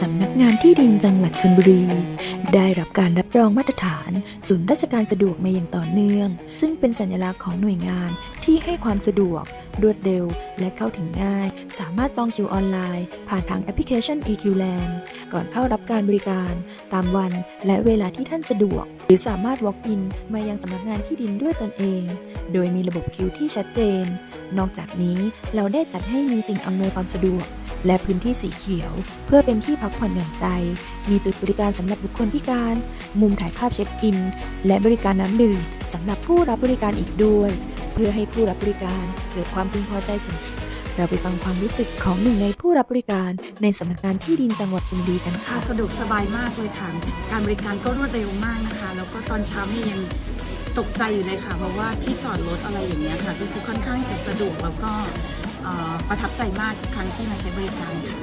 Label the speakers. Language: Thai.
Speaker 1: สำนักงานที่ดินจังหวัดชลบุรี ได้รับการรับรองมาตรฐาน ศูนย์ราชการสะดวกมาอย่างต่อเนื่อง ซึ่งเป็นสัญลักษณ์ของหน่วยงานที่ให้ความสะดวก รวดเร็ว และเข้าถึงง่าย สามารถจองคิวออนไลน์ ผ่านทางแอปพลิเคชัน EQ Land ก่อนเข้ารับการบริการ ตามวันและเวลาที่ท่านสะดวก หรือสามารถ walk in มายังสำนักงานที่ดินด้วยตนเอง โดยมีระบบคิวที่ชัดเจน นอกจากนี้เราได้จัดให้มีสิ่งอำนวยความสะดวก และพื้นที่สีเขียว เพื่อเป็นที่พักผ่อนหย่อนใจ มีจุดบริการสำหรับบุคคลพิการ มุมถ่ายภาพเช็คอิน และบริการน้ำดื่มสำหรับผู้รับบริการอีกด้วย เพื่อให้ผู้รับบริการเกิดความพึงพอใจสูงสุดเราไปฟังความรู้สึกของหนึ่งในผู้รับบริการในสำนักงานที่ดินจังหวัดชลบุรีกัน
Speaker 2: ค่ะ สะดวกสบายมากเลยค่ะ การบริการก็รวดเร็วมากนะคะ แล้วก็ตอนเช้านี่ยังตกใจอยู่เลยค่ะ เพราะว่าที่จอดรถอะไรอย่างเงี้ยค่ะก็คือค่อนข้างจะสะดวกแล้วก็ ประทับใจมากทุกครั้งที่มาใช้บริการค่ะ